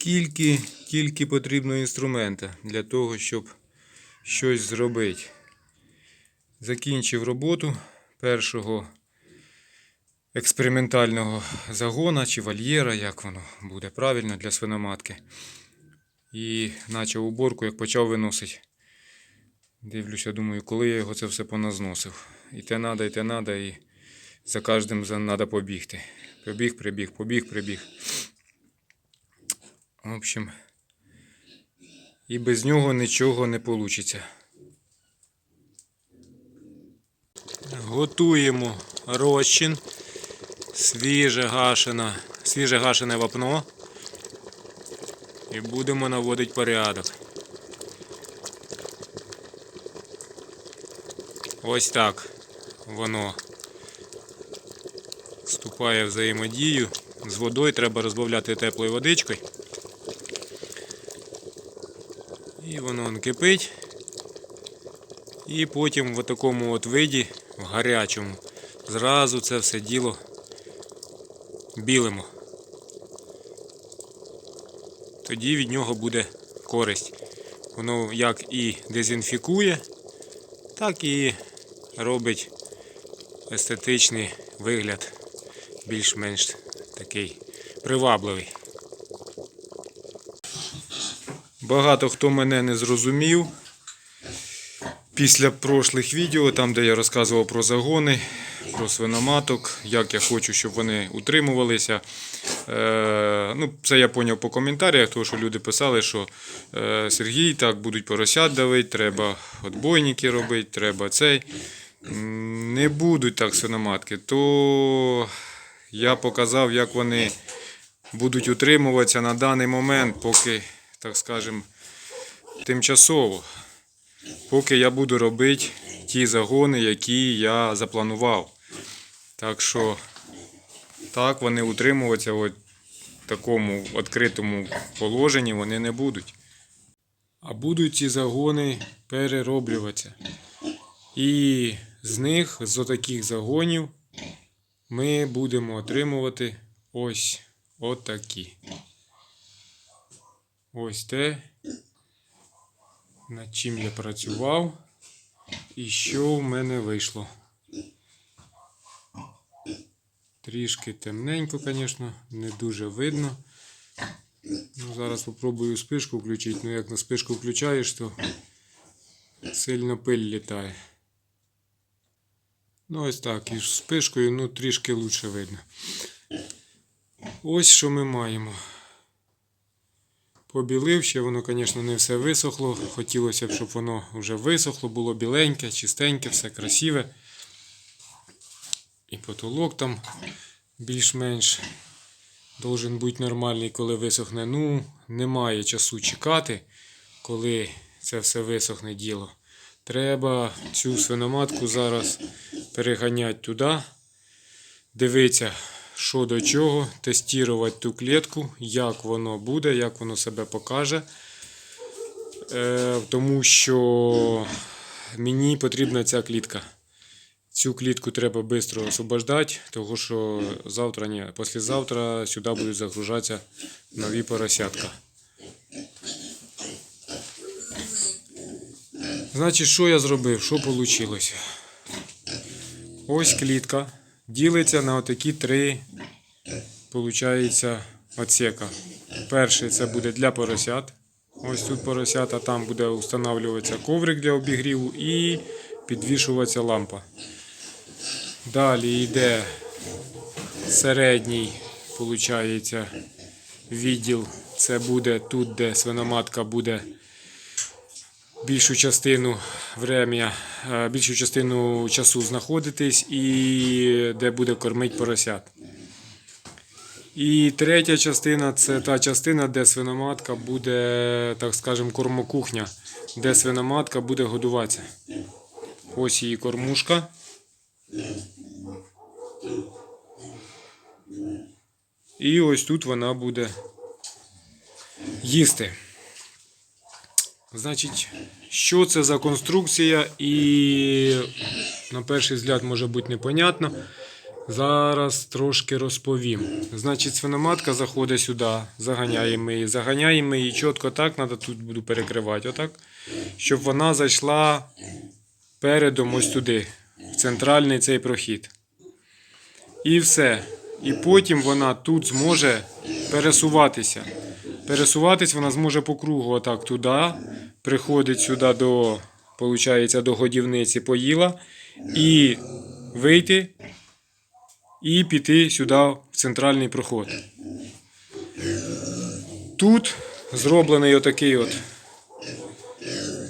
Скільки тільки потрібно інструмента для того, щоб щось зробити. Закінчив роботу першого експериментального загона чи вольєра, як воно буде правильно для свиноматки. І почав уборку, як почав виносити. Дивлюся, думаю, коли я його це все поназносив. І те надо, і те надо, і за кожним треба побігти. Побіг, прибіг, побіг, прибіг. В общем, і без нього нічого не вийде. Готуємо розчин, свіже гашене, свіже гашене вапно. І будемо наводити порядок. Ось так воно вступає в взаємодію. З водою треба розбавляти теплою водичкою. І воно он кипить. І потім в такому от виді, в гарячому, зразу це все діло білимо. Тоді від нього буде користь. Воно як і дезінфікує, так і робить естетичний вигляд більш-менш такий привабливий. Багато хто мене не зрозумів. Після прошлих відео, там де я розказував про загони, про свиноматок, як я хочу, щоб вони утримувалися. Е, ну, це я поняв по коментарях, тому що люди писали, що е, Сергій так будуть поросят давити, треба отбойники робити, треба цей. Не будуть так свиноматки, то я показав, як вони будуть утримуватися на даний момент, поки, так скажемо, тимчасово. Поки я буду робити ті загони, які я запланував. Так що, так, вони утримуватися в такому відкритому положенні вони не будуть. А будуть ці загони перероблюватися. І з них, з отаких загонів, ми будемо отримувати ось отакі. Ось те, над чим я працював і що в мене вийшло. Трішки темненько, звісно, не дуже видно. Ну, зараз спробую спишку включити. Ну, як на спишку включаєш, то сильно пиль літає. Ну, ось так. І з спишкою ну, трішки лучше видно. Ось що ми маємо. Побілив ще, воно, звісно, не все висохло. Хотілося б, щоб воно вже висохло, було біленьке, чистеньке, все красиве. І потолок там більш-менш должен бути нормальний, коли висохне. Ну, немає часу чекати, коли це все висохне діло. Треба цю свиноматку зараз переганяти туди, дивитися, що до чого, тестувати ту клітку, як воно буде, як воно себе покаже. Е, тому що мені потрібна ця клітка. Цю клітку треба швидко освобождати, тому що завтра, ні, післязавтра сюди будуть загружатися нові поросятка. Значить, що я зробив? Що вийшло? Ось клітка ділиться на отакі три, получається, отсека. Перший це буде для поросят. Ось тут поросята, там буде встановлюватися коврик для обігріву і підвішуватися лампа. Далі йде середній, виходить, відділ. Це буде тут, де свиноматка буде більшу частину врем'я, е, більшу частину часу знаходитись і де буде кормити поросят. І третя частина це та частина, де свиноматка буде, так скажемо, кормокухня, де свиноматка буде годуватися. Ось її кормушка. І ось тут вона буде їсти. Значить, що це за конструкція і на перший взгляд може бути непонятно. Зараз трошки розповім. Значить, свиноматка заходить сюди, заганяємо її, заганяємо її чітко так, треба тут буду перекривати, отак, щоб вона зайшла передом ось туди, в центральний цей прохід. І все. І потім вона тут зможе пересуватися. Пересуватись вона зможе по кругу, отак туди, приходить сюди до, получається, до годівниці, поїла, і вийти і піти сюди в центральний проход. Тут зроблений отакий от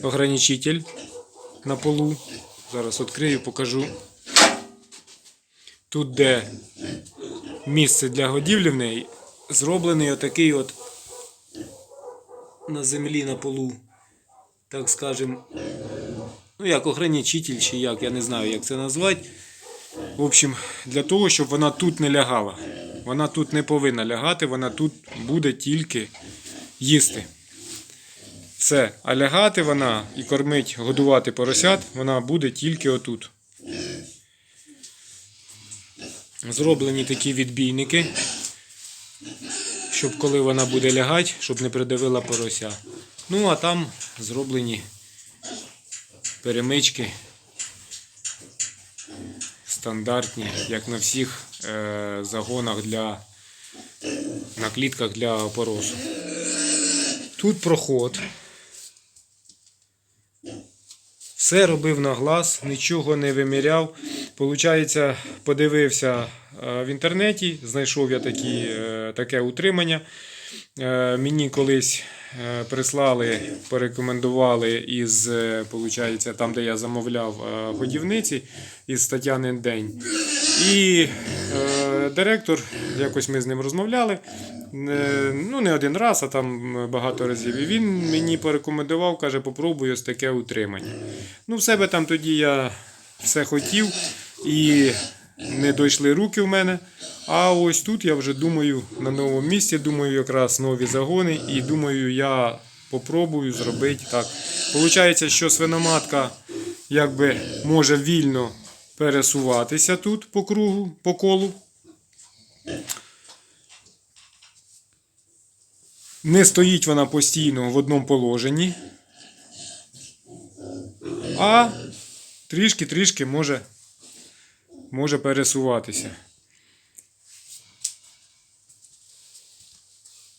ограничитель на полу. Зараз відкрию, покажу. Тут, де місце для годівлі в неї, зроблений отакий от на землі на полу, так скажем, ну як ограничитель чи як, я не знаю, як це назвати. В общем, для того, щоб вона тут не лягала. Вона тут не повинна лягати, вона тут буде тільки їсти. Все. А лягати вона і кормить, годувати поросят, вона буде тільки отут. Зроблені такі відбійники, щоб коли вона буде лягати, щоб не придавила порося. Ну, а там зроблені перемички стандартні, як на всіх е, загонах для на клітках для опоросу. Тут проход. Все робив на глаз, нічого не виміряв. Получається, подивився е, в інтернеті, знайшов я такі, е, таке утримання. Е, Мені колись прислали, порекомендували із, получається, там, де я замовляв годівниці, із Тетянин день. І е, директор, якось ми з ним розмовляли. е, Ну, не один раз, а там багато разів. І він мені порекомендував, каже, попробуй ось таке утримання. Ну, в себе там тоді я все хотів і не дійшли руки в мене. А ось тут я вже думаю на новому місці, думаю, якраз нові загони, і думаю, я попробую зробити так. Получається, що свиноматка якби може вільно пересуватися тут по кругу, по колу. Не стоїть вона постійно в одному положенні. А трішки-трішки може, може пересуватися.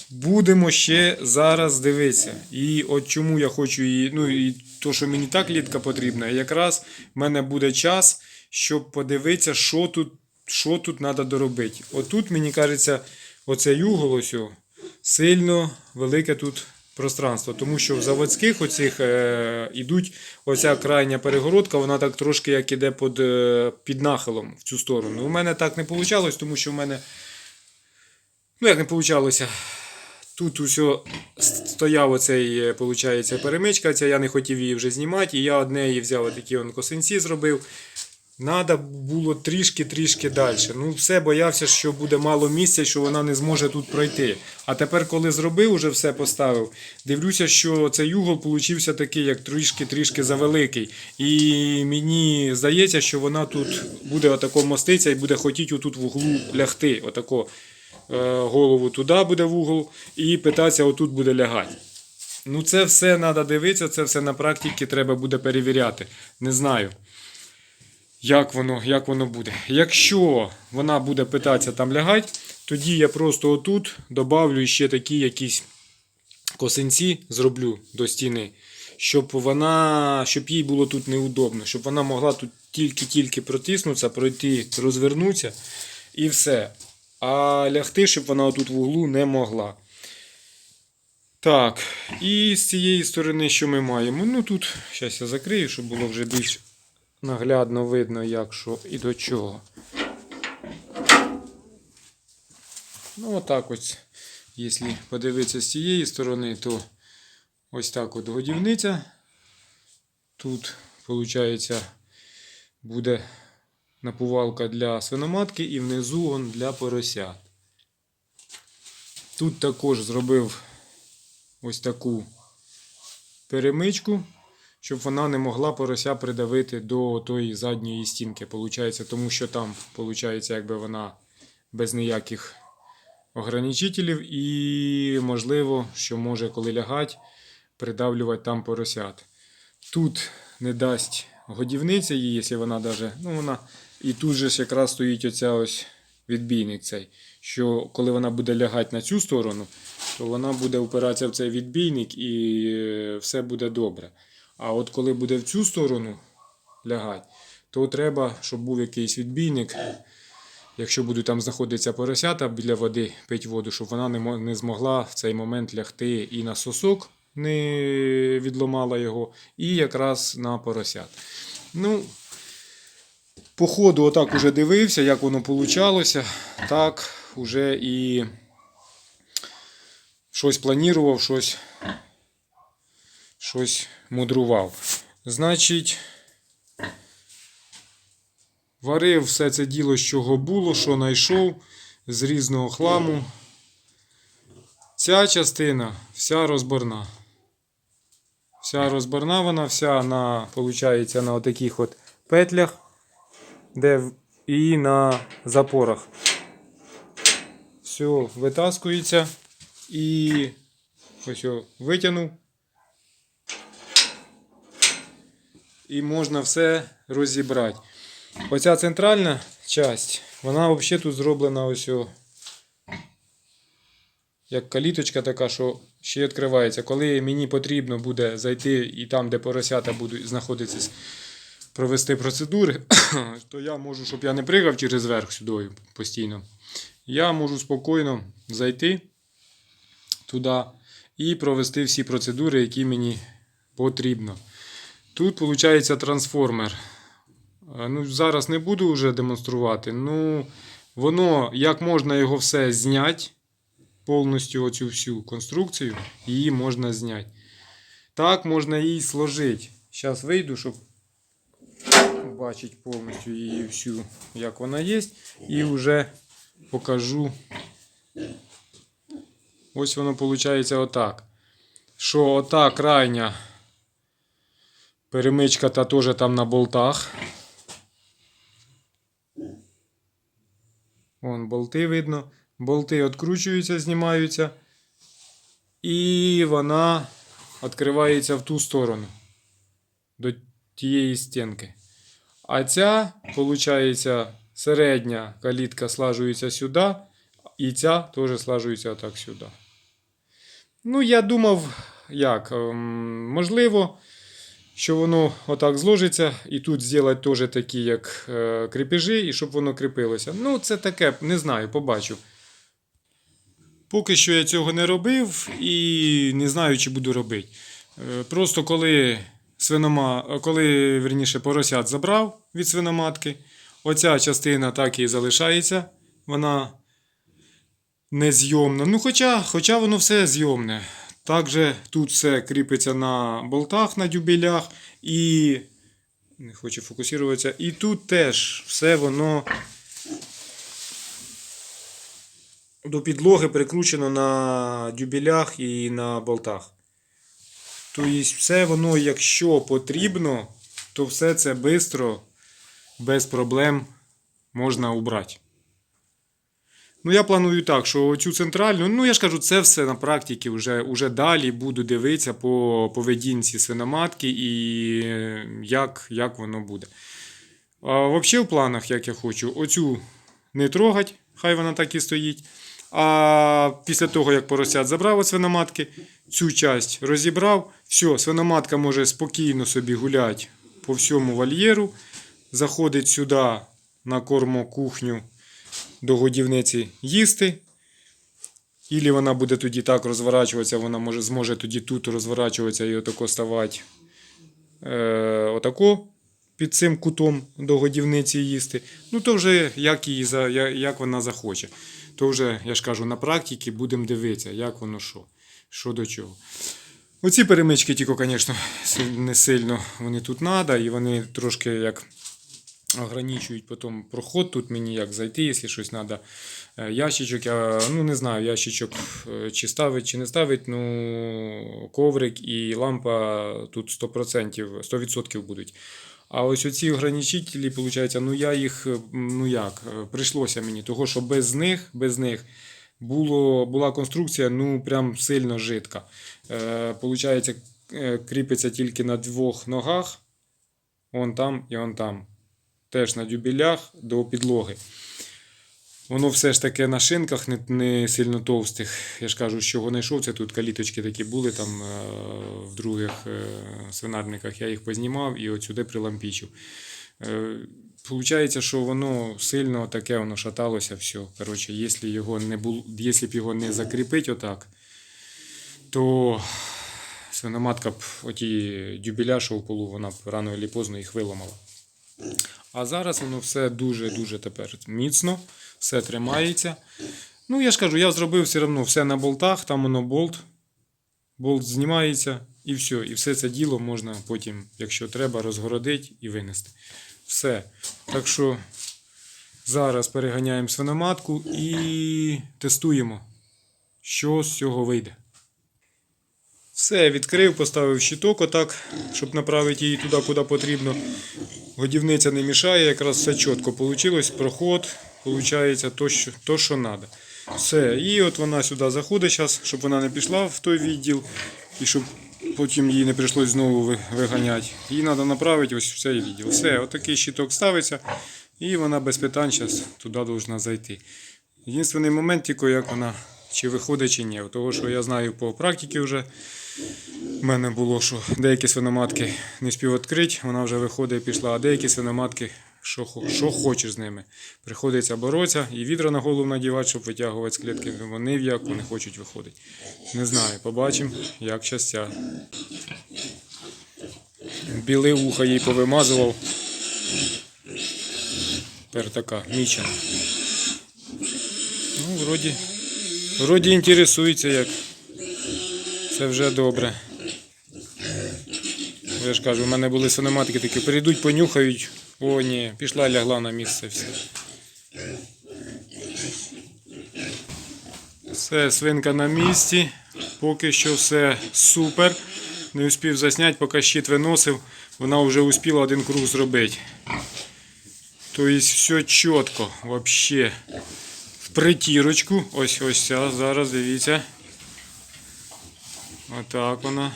Будемо ще зараз дивитися. І от чому я хочу її. Ну і то, що мені так літка потрібна, якраз в мене буде час, щоб подивитися, що тут, що тут треба доробити. Отут, мені кажеться, оцей угол ось сильно велике тут пространство. Тому що в заводських оцих е, ідуть оця крайня перегородка, вона так трошки як іде під, е, під нахилом в цю сторону. У мене так не вийшло, тому що в мене. Ну, як не вийшло. Тут усе стояв оцей, виходить, перемичка, ця я не хотів її вже знімати, і я одне її взяв такі он косинці зробив. Надо було трішки-трішки далі. Ну, все боявся, що буде мало місця, що вона не зможе тут пройти. А тепер, коли зробив, уже все поставив, дивлюся, що цей угол получився такий, як трішки-трішки завеликий. І мені здається, що вона тут буде отако моститися і буде хотіти отут в углу лягти. Отако е, голову туди буде в угол і питатися, отут буде лягати. Ну, це все треба дивитися, це все на практиці треба буде перевіряти. Не знаю. Як воно, як воно буде. Якщо вона буде питатися там лягати, тоді я просто отут добавлю ще такі якісь косинці зроблю до стіни, щоб вона, щоб їй було тут неудобно, щоб вона могла тут тільки-тільки протиснутися, пройти, розвернутися і все. А лягти, щоб вона отут в углу не могла. Так, і з цієї сторони, що ми маємо? Ну тут, зараз я закрию, щоб було вже більш наглядно видно, як що і до чого. Ну, отак ось, якщо подивитися з цієї сторони, то ось так от годівниця. Тут, виходить, буде напувалка для свиноматки і внизу он для поросят. Тут також зробив ось таку перемичку, щоб вона не могла порося придавити до тої задньої стінки. Получається, тому що там, получається, якби вона без ніяких ограничителів, і можливо, що може, коли лягать, придавлювати там поросят. Тут не дасть годівниця їй, якщо вона даже, ну вона. І тут же ж якраз стоїть оця ось відбійник цей, що коли вона буде лягати на цю сторону, то вона буде опиратися в цей відбійник і е, все буде добре. А от коли буде в цю сторону лягати, то треба, щоб був якийсь відбійник. Якщо будуть там знаходитися поросята біля води, пить воду, щоб вона не, змогла в цей момент лягти і на сосок, не відломала його, і якраз на поросят. Ну, по ходу отак уже дивився, як воно получалося. Так, уже і щось планував, щось, щось мудрував. Значить, варив все це діло, з чого було, що знайшов з різного хламу. Ця частина вся розборна. Вся розборна вона, вся на, виходить, на отаких от петлях, де і на запорах. Все витаскується і ось його витягнув. І можна все розібрати. Оця центральна часть, вона взагалі тут зроблена ось о, як каліточка така, що ще відкривається. Коли мені потрібно буде зайти і там, де поросята будуть знаходитися, провести процедури, то я можу, щоб я не пригав через верх сюди постійно. Я можу спокійно зайти туди і провести всі процедури, які мені потрібно. Тут виходить трансформер. Е, Ну, зараз не буду вже демонструвати. Ну, воно, як можна його все зняти, повністю оцю всю конструкцію, її можна зняти. Так можна її сложити. Зараз вийду, щоб бачити повністю її всю, як вона є. І вже покажу. Ось воно виходить отак. Що ота крайня перемичка та теж там на болтах. Вон болти видно. Болти відкручуються, знімаються. І вона відкривається в ту сторону. До тієї стінки. А ця, виходить, середня калітка слажується сюди. І ця теж слажується отак сюди. Ну, я думав, як, ем, можливо, що воно отак зложиться, і тут зробити теж такі, як е, крепежі, і щоб воно кріпилося. Ну, це таке, не знаю, побачу. Поки що я цього не робив і не знаю, чи буду робити. Е, Просто коли свинома, коли верніше поросят забрав від свиноматки, оця частина так і залишається. Вона незйомна. Ну, хоча, хоча воно все зйомне. Також тут все кріпиться на болтах, на дюбелях і. Не хочу фокусуватися. І тут теж все воно до підлоги прикручено на дюбелях і на болтах. Тобто, все воно, якщо потрібно, то все це швидко, без проблем можна убрати. Ну, я планую так, що цю центральну, ну я ж кажу, це все на практиці вже, вже далі буду дивитися по поведінці свиноматки і як, як воно буде. А взагалі в планах, як я хочу, оцю не трогать, хай вона так і стоїть. А після того, як поросят забрав від свиноматки, цю часть розібрав, все, свиноматка може спокійно собі гуляти по всьому вольєру, заходить сюди на кормокухню до годівниці їсти. Ілі вона буде тоді так розворачуватися, вона може, зможе тоді тут розворачуватися і отако ставати е, отако під цим кутом до годівниці їсти. Ну, то вже як, її, як вона захоче. То вже, я ж кажу, на практиці будемо дивитися, як воно що, що до чого. Оці перемички тільки, звісно, не сильно вони тут треба, і вони трошки як ограничують потім проход. Тут мені як зайти, якщо щось треба. Ящичок, я ну не знаю, ящичок е, чи ставить, чи не ставить. Ну, коврик і лампа тут 100%, 100% будуть. А ось оці ограничителі, виходить, ну я їх, е, ну як, е, прийшлося мені, того що без них, без них було, була конструкція ну прям сильно жидка. Е, Получається, кріпиться тільки на двох ногах, он там і он там. Теж на дюбелях до підлоги. Воно все ж таки на шинках не, не сильно товстих. Я ж кажу, що знайшов, це тут каліточки такі були там е, в других е, свинарниках. Я їх познімав і от сюди прилампічив. Е, Получається, що воно сильно таке воно шаталося все. Коротше, якщо його не було, якщо б його не закріпити отак, то свиноматка б оті дюбеля, що в полу, вона б рано чи поздно їх виламала. А зараз воно все дуже-дуже тепер міцно, все тримається. Ну, я ж кажу, я зробив все одно все на болтах, там воно болт. Болт знімається і все. І все це діло можна потім, якщо треба, розгородити і винести. Все. Так що зараз переганяємо свиноматку і тестуємо, що з цього вийде. Все, відкрив, поставив щиток отак, щоб направити її туди, куди потрібно. Годівниця не мішає, якраз все чітко вийшло. Проход, виходить то, що, то, що треба. Все. І от вона сюди заходить зараз, щоб вона не пішла в той відділ і щоб потім їй не прийшлось знову виганяти. Її треба направити ось в цей відділ. Все, отакий щиток ставиться, і вона без питань зараз туди повинна зайти. Єдиний момент тільки, як вона чи виходить, чи ні. Того, що я знаю по практиці вже. У мене було, що деякі свиноматки не спів відкрити, вона вже виходить і пішла, а деякі свиноматки, що, що хочеш з ними. Приходиться боротися і відра на голову надівати, щоб витягувати з клітки. Вони в яку не хочуть виходити. Не знаю, побачимо, як щастя. Біле вуха їй повимазував. Тепер така мічена. Ну, вроді, вроді інтересується як. Це вже добре. Я ж кажу, у мене були синематики такі, прийдуть, понюхають. О, ні, пішла лягла на місце все. Все, свинка на місці. Поки що все супер. Не успів засняти, поки щит виносив, вона вже успіла один круг зробити. Тобто все чітко, взагалі. В притірочку. Ось ось ця, зараз дивіться. Отак вона.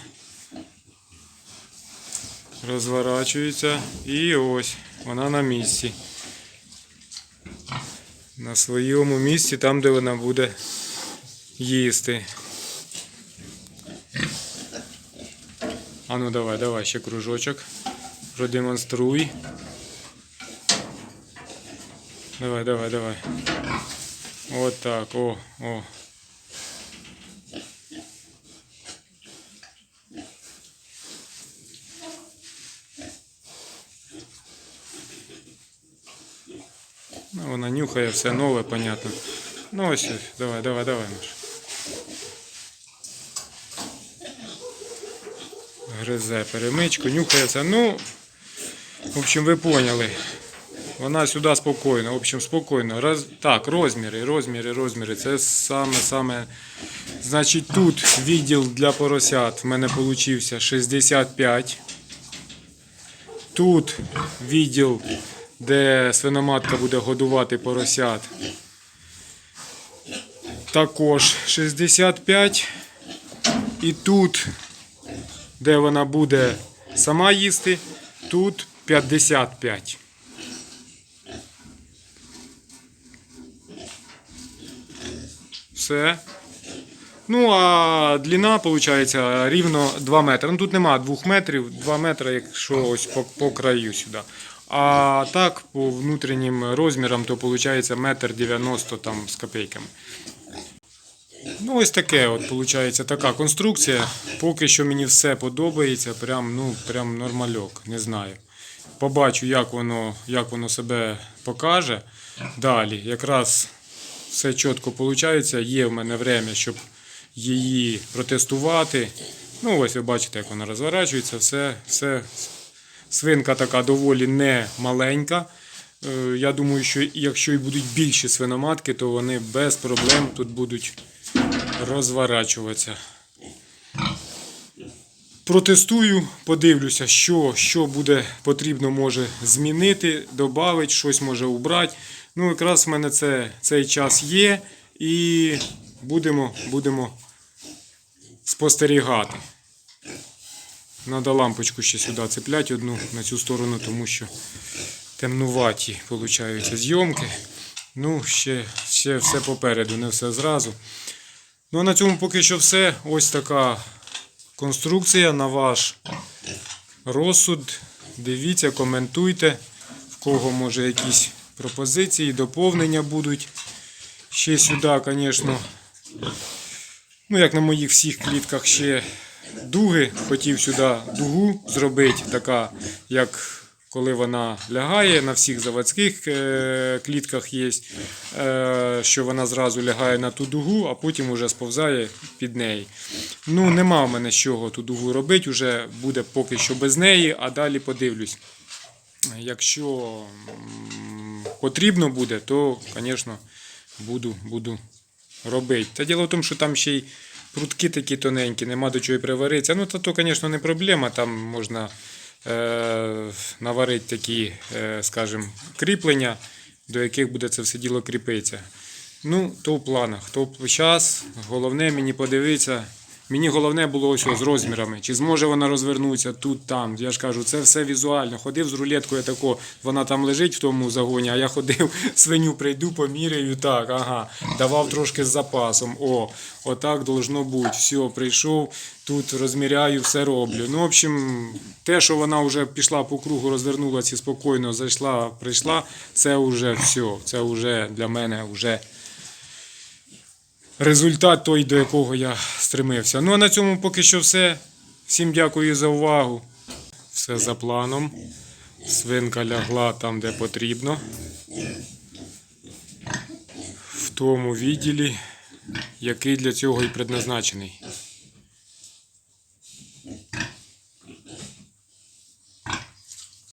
Розворачується. І ось вона на місці. На своєму місці, там, де вона буде їсти. А ну давай, давай ще кружочок. Продемонструй. Давай, давай, давай. От так, о, о. Ну, нюхає все нове, понятно. Ну ось, давай, давай, давай, Маш. Гризе перемичку, нюхає все. Ну, в общем, ви поняли. Вона сюди спокійно, в общем, спокійно. Роз... Так, розміри, розміри, розміри. Це саме, саме. Значить, тут відділ для поросят в мене получився 65. Тут відділ, де свиноматка буде годувати поросят. Також 65. І тут, де вона буде сама їсти, тут 55. Все. Ну, а длина, виходить, рівно 2 метри. Ну, тут нема 2 метрів, 2 метри, якщо ось по, по краю сюди. А так, по внутрішнім розмірам, то виходить метр 90 там з копійками. Ну, ось таке, от, виходить, така конструкція. Поки що мені все подобається, прям, ну, прям нормальок, не знаю. Побачу, як воно, як воно себе покаже. Далі, якраз все чітко виходить. Є в мене время, щоб її протестувати. Ну, ось ви бачите, як вона розворачується. Все, все. Свинка така доволі не маленька. Е, Я думаю, що якщо і будуть більші свиноматки, то вони без проблем тут будуть розворачуватися. Протестую, подивлюся, що, що буде потрібно може змінити, додати, щось може убрати. Ну, якраз в мене це, цей час є, і будемо, будемо спостерігати. Надо лампочку ще сюди цепляти одну на цю сторону, тому що темнуваті получаються зйомки. Ну, ще, ще все попереду, не все зразу. Ну, а на цьому поки що все. Ось така конструкція на ваш розсуд. Дивіться, коментуйте, в кого може якісь пропозиції, доповнення будуть. Ще сюди, звісно, ну як на моїх всіх клітках ще дуги. Хотів сюди дугу зробити, така, як коли вона лягає, на всіх заводських е, клітках є, е, що вона зразу лягає на ту дугу, а потім вже сповзає під неї. Ну, нема в мене з чого ту дугу робити, вже буде поки що без неї, а далі подивлюсь. Якщо потрібно буде, то, звісно, буду, буду робити. Та діло в тому, що там ще й прутки такі тоненькі, нема до чого і приваритися. Ну, то, звісно, не проблема. Там можна е, наварити такі, е, скажімо, кріплення, до яких буде це все діло кріпитися. Ну, то в планах. То час. Головне мені подивитися. Мені головне було ось з розмірами. Чи зможе вона розвернутися тут, там. Я ж кажу, це все візуально. Ходив з рулеткою тако, вона там лежить в тому загоні, а я ходив, свиню прийду, поміряю, так, ага. Давав трошки з запасом. О, отак должно бути. Все, прийшов, тут розміряю, все роблю. Ну, в общем, те, що вона вже пішла по кругу, розвернулася спокійно зайшла, прийшла, це вже все. Це вже для мене вже результат той, до якого я стремився. Ну а на цьому поки що все. Всім дякую за увагу. Все за планом. Свинка лягла там, де потрібно. В тому відділі, який для цього і предназначений.